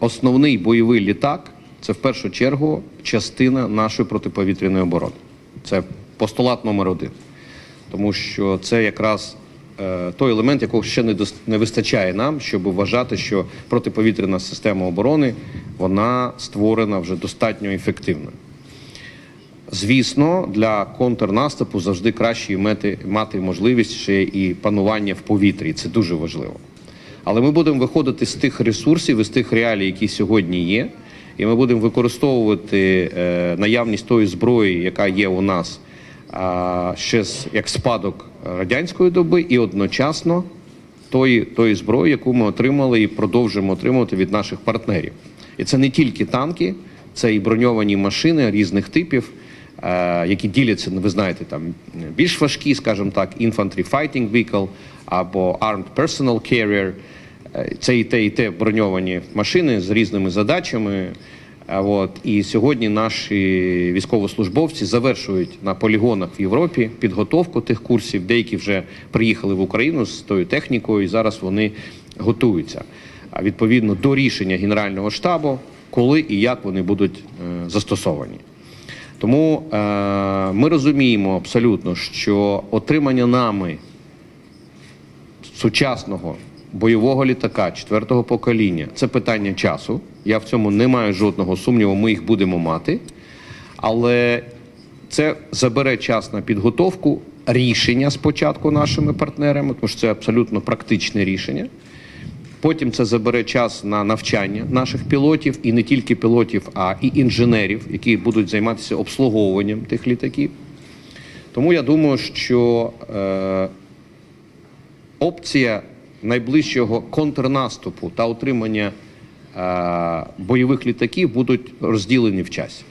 основний бойовий літак це в першу чергу частина нашої протиповітряної оборони. Це постулат номер один. Тому що це якраз е, той елемент, якого ще не, дос- не вистачає нам, щоб вважати, що протиповітряна система оборони вона створена вже достатньо ефективно. Звісно, для контрнаступу завжди краще мати, мати можливість ще і панування в повітрі. Це дуже важливо. Але ми будемо виходити з тих ресурсів, і з тих реалій, які сьогодні є, і ми будемо використовувати е, наявність тої зброї, яка є у нас а, ще з як спадок радянської доби, і одночасно тої, тої зброї, яку ми отримали і продовжуємо отримувати від наших партнерів. І це не тільки танки, це і броньовані машини різних типів, е, які діляться, ну, ви знаєте, там більш важкі, скажімо так, infantry fighting vehicle або armed personal carrier. Е, Це і те, і те броньовані машини з різними задачами. От і сьогодні наші військовослужбовці завершують на полігонах в Європі підготовку тих курсів. Деякі вже приїхали в Україну з тою технікою, і зараз вони готуються. А відповідно до рішення Генерального штабу, коли і як вони будуть е, застосовані. Тому е, ми розуміємо абсолютно, що отримання нами сучасного бойового літака четвертого покоління це питання часу. Я в цьому не маю жодного сумніву. Ми їх будемо мати, але це забере час на підготовку рішення спочатку нашими партнерами, тому що це абсолютно практичне рішення. Потім це забере час на навчання наших пілотів, і не тільки пілотів, а і інженерів, які будуть займатися обслуговуванням тих літаків. Тому я думаю, що е, опція найближчого контрнаступу та отримання е, бойових літаків будуть розділені в часі.